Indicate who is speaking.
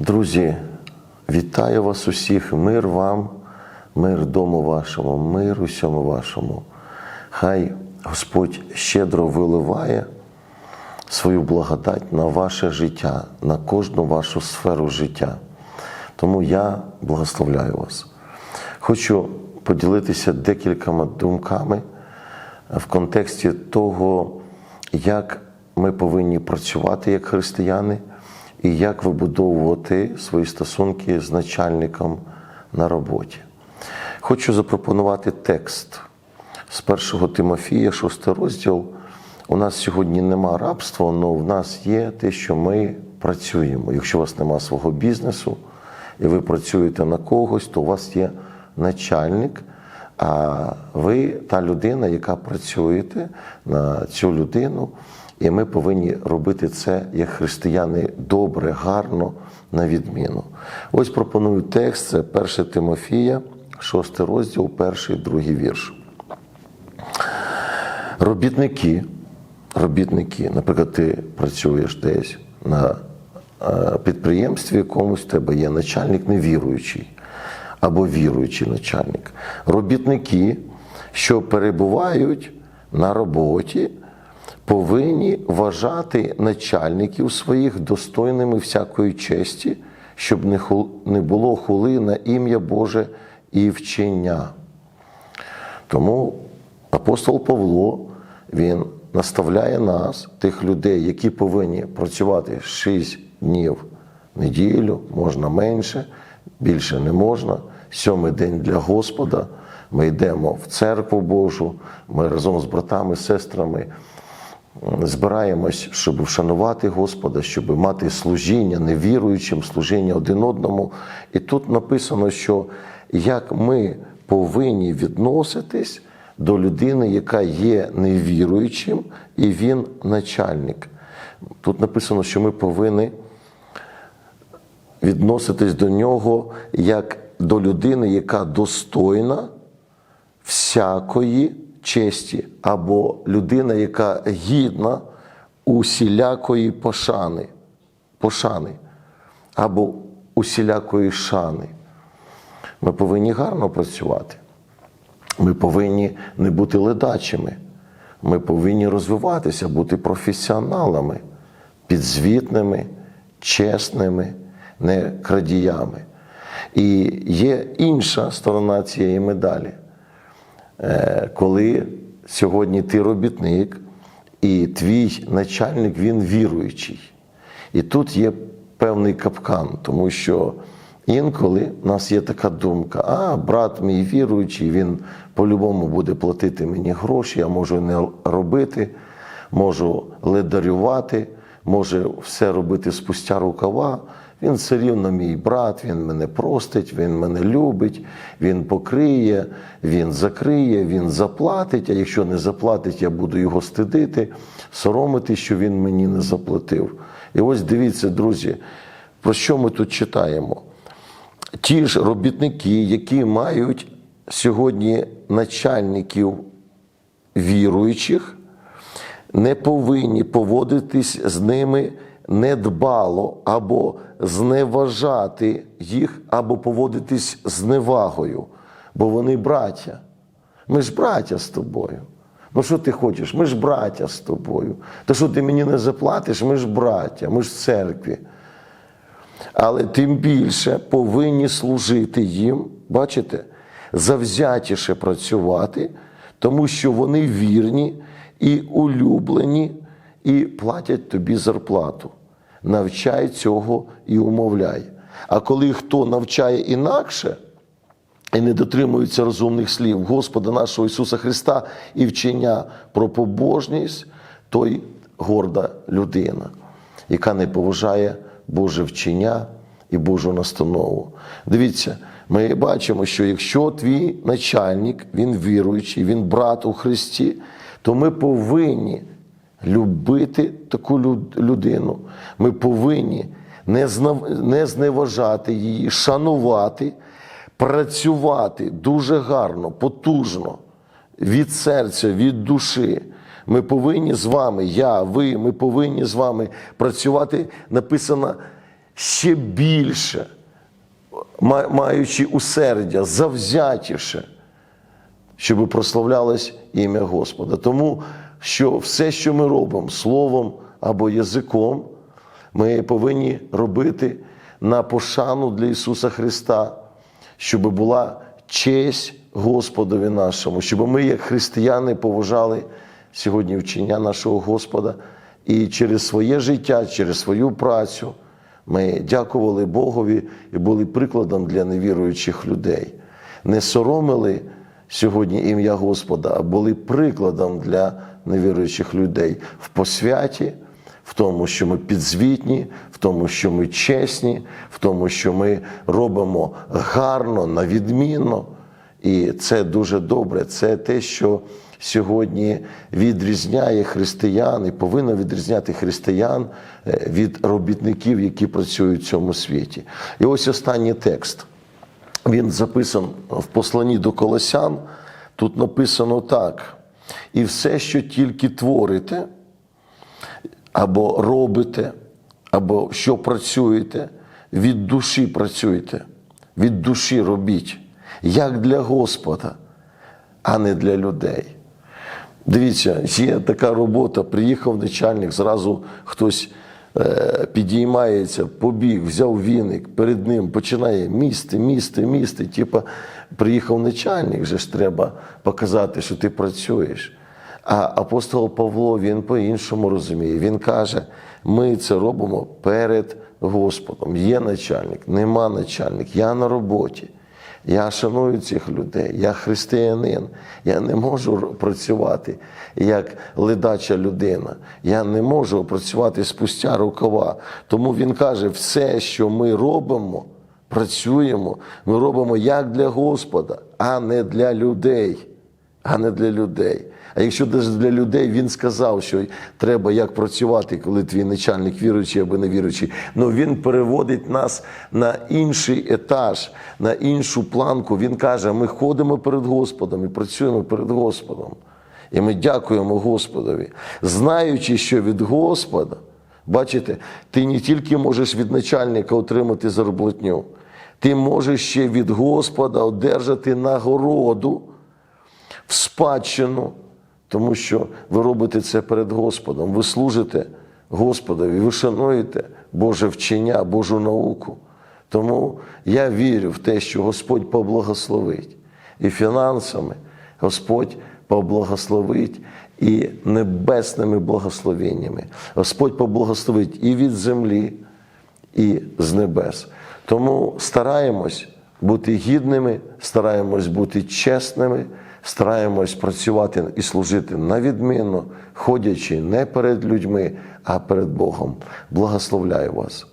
Speaker 1: Друзі, вітаю вас усіх, мир вам, мир дому вашому, мир усьому вашому. Хай Господь щедро виливає свою благодать на ваше життя, на кожну вашу сферу життя. Тому я благословляю вас. Хочу поділитися декількома думками в контексті того, як ми повинні працювати як християни і як вибудовувати свої стосунки з начальником на роботі. Хочу запропонувати текст з 1 Тимофія, 6 розділ. У нас сьогодні нема рабства, але в нас є те, що ми працюємо. Якщо у вас нема свого бізнесу і ви працюєте на когось, то у вас є начальник, а ви та людина, яка працюєте на цю людину. І ми повинні робити це як християни добре, гарно, на відміну. Ось пропоную текст, це 1 Тимофія, 6 розділ, перший, другий вірш. Робітники, робітники, наприклад, ти працюєш десь на е, підприємстві якомусь, в тебе є начальник невіруючий або віруючий начальник. Робітники, що перебувають на роботі, повинні вважати начальників своїх достойними всякої честі, щоб не було хули на ім'я Боже і вчення. Тому апостол Павло він наставляє нас, тих людей, які повинні працювати 6 днів в неділю, можна менше, більше не можна. Сьомий день для Господа. Ми йдемо в церкву Божу, ми разом з братами, сестрами збираємось, щоб вшанувати Господа, щоб мати служіння невіруючим, служіння один одному. І тут написано, що як ми повинні відноситись до людини, яка є невіруючим, і він начальник. Тут написано, що ми повинні відноситись до нього як до людини, яка достойна всякої честі, або людина, яка гідна усілякої пошани, пошани, або усілякої шани. Ми повинні гарно працювати. Ми повинні не бути ледачими. Ми повинні розвиватися, бути професіоналами, підзвітними, чесними, не крадіями. І є інша сторона цієї медалі. Е, Коли сьогодні ти робітник, і твій начальник він віруючий. І тут є певний капкан, тому що інколи в нас є така думка: а брат мій віруючий, він по-любому буде платити мені гроші, я можу не робити, можу ледарювати, може все робити спустя рукава. Він все рівно мій брат, він мене простить, він мене любить, він покриє, він закриє, він заплатить. А якщо не заплатить, я буду його стидити, соромити, що він мені не заплатив. І ось дивіться, друзі, про що ми тут читаємо? Ті ж робітники, які мають сьогодні начальників віруючих, не повинні поводитись з ними недбало або зневажати їх, або поводитись з невагою, бо вони браття. Ми ж браття з тобою. Ну що ти хочеш? Ми ж браття з тобою. То що ти мені не заплатиш, ми ж браття, ми ж в церкві. Але тим більше повинні служити їм, бачите, завзятіше працювати, тому що вони вірні і улюблені, і платять тобі зарплату. Навчай цього і умовляй. А коли хто навчає інакше і не дотримується розумних слів Господа нашого Ісуса Христа і вчення про побожність, той горда людина, яка не поважає Боже вчення і Божу настанову. Дивіться, ми бачимо, що якщо твій начальник, він віруючий, він брат у Христі, то ми повинні любити таку людину. Ми повинні не зневажати її, шанувати, працювати дуже гарно, потужно, від серця, від душі. Ми повинні з вами, я, ви, ми повинні з вами працювати. Написано ще більше, маючи усердя, завзятіше, щоб прославлялось ім'я Господа. Тому що все, що ми робимо словом або язиком, ми повинні робити на пошану для Ісуса Христа, щоб була честь Господові нашому, щоб ми, як християни, поважали сьогодні вчення нашого Господа і через своє життя, через свою працю ми дякували Богові і були прикладом для невіруючих людей. Не соромили сьогодні ім'я Господа, а були прикладом для невіруючих людей в посвяті, в тому, що ми підзвітні, в тому, що ми чесні, в тому, що ми робимо гарно, на відмінно. І це дуже добре. Це те, що сьогодні відрізняє християн і повинно відрізняти християн е, від робітників, які працюють в цьому світі. І ось останній текст. Він записан в посланні до Колосян. Тут написано так: і все, що тільки творите, або робите, або що працюєте, від душі працюйте, від душі робіть, як для Господа, а не для людей. Дивіться, є така робота, приїхав начальник, зразу хтось підіймається, побіг, взяв віник, перед ним починає місти, місти, місти. Типа, приїхав начальник, вже ж треба показати, що ти працюєш. А апостол Павло він по-іншому розуміє. Він каже: ми це робимо перед Господом. Є начальник, нема начальник, я на роботі. Я шаную цих людей, я християнин, я не можу працювати як ледача людина. Я не можу працювати спустя рукава. Тому він каже, все, що ми робимо, працюємо, ми робимо як для Господа, а не для людей. А не для людей. А якщо для людей він сказав, що треба як працювати, коли твій начальник віруючий або невіруючий, ну він переводить нас на інший етаж, на іншу планку. Він каже: ми ходимо перед Господом і працюємо перед Господом. І ми дякуємо Господові, знаючи, що від Господа, бачите, ти не тільки можеш від начальника отримати зарплатню, ти можеш ще від Господа одержати нагороду в спадщину, тому що ви робите це перед Господом. Ви служите Господові, ви шануєте Боже вчення, Божу науку. Тому я вірю в те, що Господь поблагословить і фінансами Господь поблагословить і небесними благословеннями. Господь поблагословить і від землі, і з небес. Тому стараємось бути гідними, стараємось бути чесними, стараємось працювати і служити на відмінно, ходячи не перед людьми, а перед Богом. Благословляю вас.